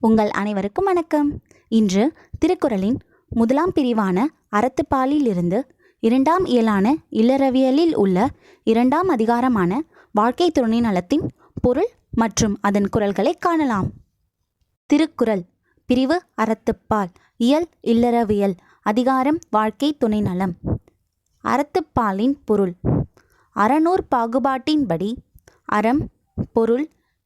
உங்கள் அனைவருக்கும் வணக்கம். இன்று திருக்குறளின் முதலாம் பிரிவான அறத்துப்பாலிலிருந்து இரண்டாம் இயலான இல்லறவியலில் உள்ள இரண்டாம் அதிகாரமான வாழ்க்கை துணை நலத்தின் பொருள் மற்றும் அதன் குரல்களை காணலாம். திருக்குறள் பிரிவு அறத்துப்பால் இயல் இல்லறவியல் அதிகாரம் வாழ்க்கை துணை நலம் அறத்துப்பாலின் பொருள் அறநூற் பாகுபாட்டின்படி அறம் பொருள்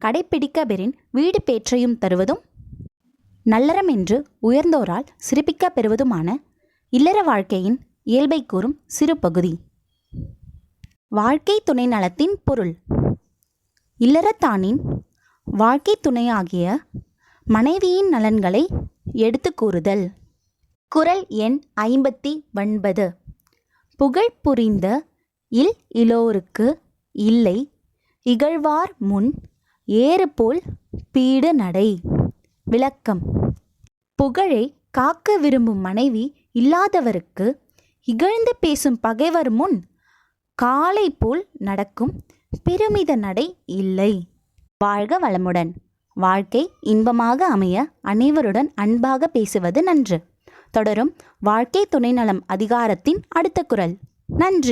கடைப்பிடிக்க பெறின் வீடு பேற்றையும் தருவதும் நல்லறம் என்று உயர்ந்தோரால் சிறப்பிக்க பெறுவதுமான இல்லற வாழ்க்கையின் இயல்பை கூறும் சிறு பகுதி. வாழ்க்கை துணை நலத்தின் பொருள். இல்லறத்தானின் வாழ்க்கை துணையாகிய மனைவியின் நலன்களை எடுத்து கூறுதல். குறள் எண் ஐம்பத்தி ஒன்பது புகழ் புரிந்த இல் இலோருக்கு இல்லை இகழ்வார் முன் ஏறுபோல் பீடு நடை. விளக்கம். புகழை காக்க விரும்பும் மனைவி இல்லாதவருக்கு இகழ்ந்து பேசும் பகைவர் முன் காலை போல் நடக்கும் பெருமித நடை இல்லை. வாழ்க வளமுடன். வாழ்க்கை இன்பமாக அமைய அனைவருடன் அன்பாக பேசுவது நன்று. தொடரும் வாழ்க்கை துணைநலம் அதிகாரத்தின் அடுத்த குரல். நன்றி.